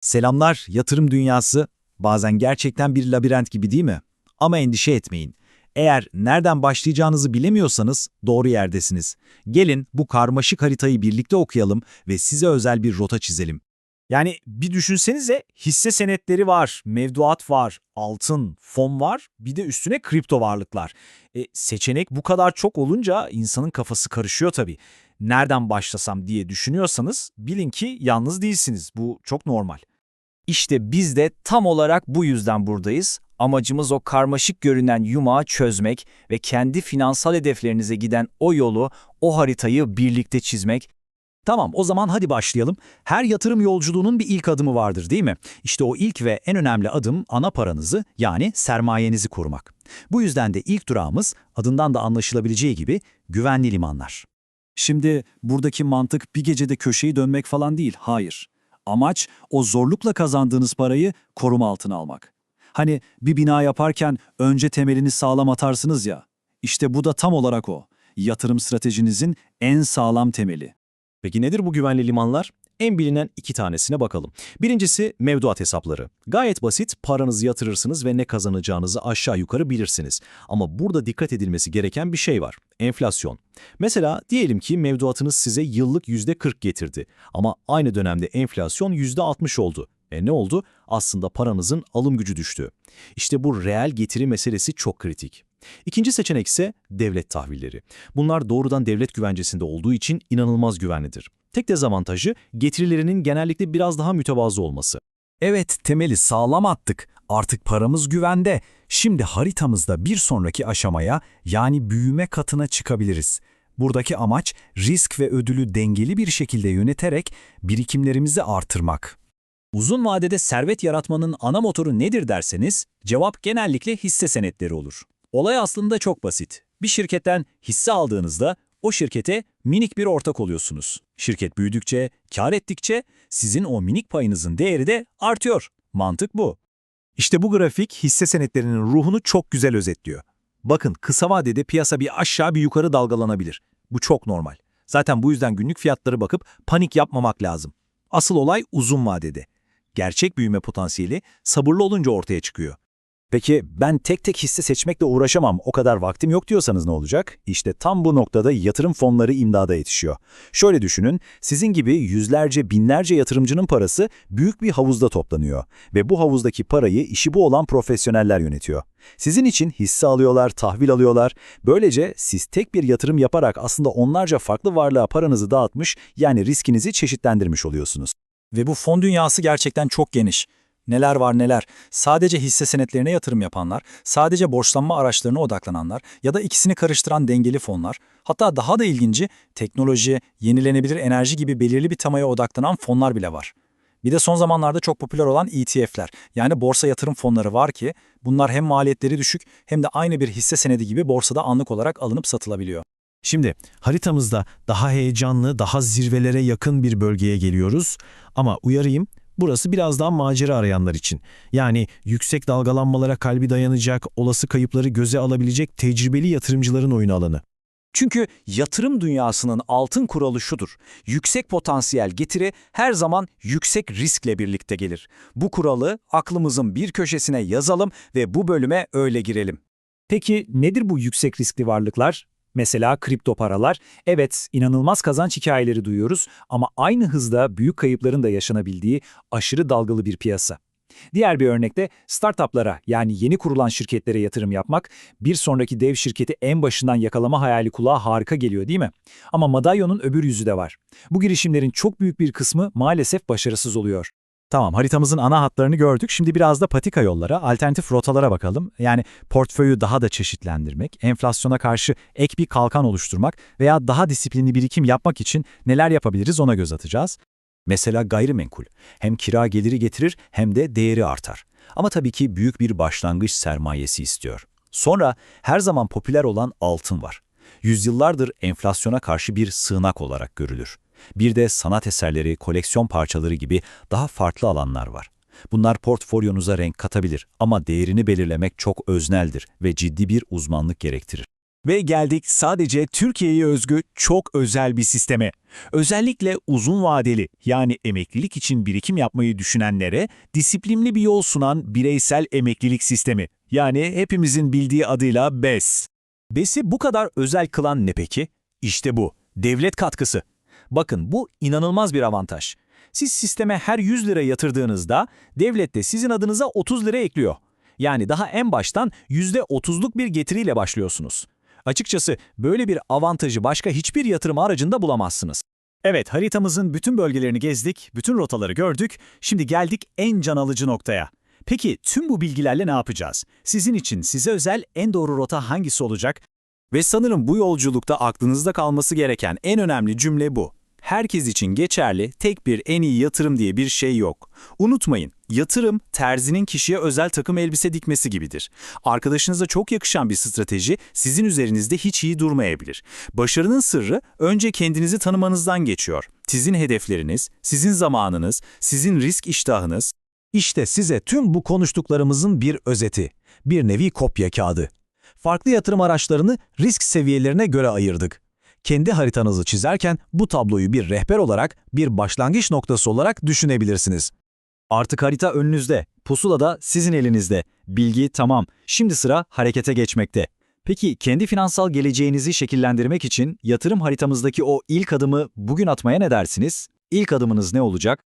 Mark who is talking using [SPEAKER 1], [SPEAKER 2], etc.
[SPEAKER 1] Selamlar, yatırım dünyası. Bazen gerçekten bir labirent gibi değil mi? Ama endişe etmeyin. Eğer nereden başlayacağınızı bilemiyorsanız doğru yerdesiniz. Gelin bu karmaşık haritayı birlikte okuyalım ve size özel bir rota çizelim.
[SPEAKER 2] Yani bir düşünsenize hisse senetleri var, mevduat var, altın, fon var, bir de üstüne kripto varlıklar. E, seçenek bu kadar çok olunca insanın kafası karışıyor tabii. Nereden başlasam diye düşünüyorsanız bilin ki yalnız değilsiniz. Bu çok normal. İşte biz de tam olarak bu yüzden buradayız. Amacımız o karmaşık görünen yumağı çözmek ve kendi finansal hedeflerinize giden o yolu, o haritayı birlikte çizmek.
[SPEAKER 3] Tamam o zaman hadi başlayalım. Her yatırım yolculuğunun bir ilk adımı vardır değil mi? İşte o ilk ve en önemli adım ana paranızı yani sermayenizi korumak. Bu yüzden de ilk durağımız adından da anlaşılabileceği gibi güvenli limanlar. Şimdi buradaki mantık bir gecede köşeyi dönmek falan değil, hayır. Amaç o zorlukla kazandığınız parayı koruma altına almak. Hani bir bina yaparken önce temelini sağlam atarsınız ya. İşte bu da tam olarak o. Yatırım stratejinizin en sağlam temeli.
[SPEAKER 4] Peki nedir bu güvenli limanlar? En bilinen iki tanesine bakalım. Birincisi mevduat hesapları. Gayet basit, paranızı yatırırsınız ve ne kazanacağınızı aşağı yukarı bilirsiniz. Ama burada dikkat edilmesi gereken bir şey var. Enflasyon. Mesela diyelim ki mevduatınız size yıllık %40 getirdi. Ama aynı dönemde enflasyon %60 oldu. E ne oldu? Aslında paranızın alım gücü düştü. İşte bu reel getiri meselesi çok kritik. İkinci seçenek ise devlet tahvilleri. Bunlar doğrudan devlet güvencesinde olduğu için inanılmaz güvenlidir. Tek dezavantajı getirilerinin genellikle biraz daha mütevazı olması.
[SPEAKER 3] Evet, temeli sağlam attık. Artık paramız güvende. Şimdi haritamızda bir sonraki aşamaya yani büyüme katına çıkabiliriz. Buradaki amaç risk ve ödülü dengeli bir şekilde yöneterek birikimlerimizi artırmak.
[SPEAKER 2] Uzun vadede servet yaratmanın ana motoru nedir derseniz, cevap genellikle hisse senetleri olur. Olay aslında çok basit. Bir şirketten hisse aldığınızda o şirkete minik bir ortak oluyorsunuz. Şirket büyüdükçe, kar ettikçe sizin o minik payınızın değeri de artıyor. Mantık bu.
[SPEAKER 1] İşte bu grafik hisse senetlerinin ruhunu çok güzel özetliyor. Bakın kısa vadede piyasa bir aşağı bir yukarı dalgalanabilir. Bu çok normal. Zaten bu yüzden günlük fiyatları bakıp panik yapmamak lazım. Asıl olay uzun vadede. Gerçek büyüme potansiyeli sabırlı olunca ortaya çıkıyor.
[SPEAKER 3] Peki ben tek tek hisse seçmekle uğraşamam, o kadar vaktim yok diyorsanız ne olacak? İşte tam bu noktada yatırım fonları imdada yetişiyor. Şöyle düşünün, sizin gibi yüzlerce, binlerce yatırımcının parası büyük bir havuzda toplanıyor. Ve bu havuzdaki parayı işi bu olan profesyoneller yönetiyor. Sizin için hisse alıyorlar, tahvil alıyorlar. Böylece siz tek bir yatırım yaparak aslında onlarca farklı varlığa paranızı dağıtmış, yani riskinizi çeşitlendirmiş oluyorsunuz.
[SPEAKER 5] Ve bu fon dünyası gerçekten çok geniş. Neler var neler. Sadece hisse senetlerine yatırım yapanlar, sadece borçlanma araçlarına odaklananlar ya da ikisini karıştıran dengeli fonlar. Hatta daha da ilginci teknoloji, yenilenebilir enerji gibi belirli bir temaya odaklanan fonlar bile var. Bir de son zamanlarda çok popüler olan ETF'ler yani borsa yatırım fonları var ki bunlar hem maliyetleri düşük hem de aynı bir hisse senedi gibi borsada anlık olarak alınıp satılabiliyor.
[SPEAKER 4] Şimdi haritamızda daha heyecanlı, daha zirvelere yakın bir bölgeye geliyoruz. Ama uyarayım, burası biraz daha macera arayanlar için. Yani yüksek dalgalanmalara kalbi dayanacak, olası kayıpları göze alabilecek tecrübeli yatırımcıların oyun alanı.
[SPEAKER 2] Çünkü yatırım dünyasının altın kuralı şudur. Yüksek potansiyel getiri her zaman yüksek riskle birlikte gelir. Bu kuralı aklımızın bir köşesine yazalım ve bu bölüme öyle girelim. Peki nedir bu yüksek riskli varlıklar? Mesela kripto paralar. Evet, inanılmaz kazanç hikayeleri duyuyoruz ama aynı hızda büyük kayıpların da yaşanabildiği aşırı dalgalı bir piyasa. Diğer bir örnekte startuplara yani yeni kurulan şirketlere yatırım yapmak, bir sonraki dev şirketi en başından yakalama hayali kulağa harika geliyor değil mi? Ama madalyonun öbür yüzü de var. Bu girişimlerin çok büyük bir kısmı maalesef başarısız oluyor.
[SPEAKER 1] Tamam haritamızın ana hatlarını gördük. Şimdi biraz da patika yollara, alternatif rotalara bakalım. Yani portföyü daha da çeşitlendirmek, enflasyona karşı ek bir kalkan oluşturmak veya daha disiplinli birikim yapmak için neler yapabiliriz ona göz atacağız. Mesela gayrimenkul. Hem kira geliri getirir hem de değeri artar. Ama tabii ki büyük bir başlangıç sermayesi istiyor. Sonra her zaman popüler olan altın var. Yüzyıllardır enflasyona karşı bir sığınak olarak görülür. Bir de sanat eserleri, koleksiyon parçaları gibi daha farklı alanlar var. Bunlar portfolyonuza renk katabilir ama değerini belirlemek çok özneldir ve ciddi bir uzmanlık gerektirir.
[SPEAKER 2] Ve geldik sadece Türkiye'ye özgü çok özel bir sisteme. Özellikle uzun vadeli yani emeklilik için birikim yapmayı düşünenlere disiplinli bir yol sunan bireysel emeklilik sistemi. Yani hepimizin bildiği adıyla BES. BES'i bu kadar özel kılan ne peki? İşte bu, devlet katkısı. Bakın bu inanılmaz bir avantaj. Siz sisteme her 100 lira yatırdığınızda devlet de sizin adınıza 30 lira ekliyor. Yani daha en baştan %30'luk bir getiriyle başlıyorsunuz. Açıkçası böyle bir avantajı başka hiçbir yatırım aracında bulamazsınız. Evet, haritamızın bütün bölgelerini gezdik, bütün rotaları gördük. Şimdi geldik en can alıcı noktaya. Peki tüm bu bilgilerle ne yapacağız? Sizin için size özel en doğru rota hangisi olacak? Ve sanırım bu yolculukta aklınızda kalması gereken en önemli cümle bu. Herkes için geçerli tek bir en iyi yatırım diye bir şey yok. Unutmayın, yatırım terzinin kişiye özel takım elbise dikmesi gibidir. Arkadaşınıza çok yakışan bir strateji sizin üzerinizde hiç iyi durmayabilir. Başarının sırrı önce kendinizi tanımanızdan geçiyor. Sizin hedefleriniz, sizin zamanınız, sizin risk iştahınız,
[SPEAKER 3] İşte size tüm bu konuştuklarımızın bir özeti, bir nevi kopya kağıdı. Farklı yatırım araçlarını risk seviyelerine göre ayırdık. Kendi haritanızı çizerken bu tabloyu bir rehber olarak, bir başlangıç noktası olarak düşünebilirsiniz.
[SPEAKER 1] Artık harita önünüzde, pusula da sizin elinizde. Bilgi tamam, şimdi sıra harekete geçmekte. Peki kendi finansal geleceğinizi şekillendirmek için yatırım haritamızdaki o ilk adımı bugün atmaya ne dersiniz? İlk adımınız ne olacak?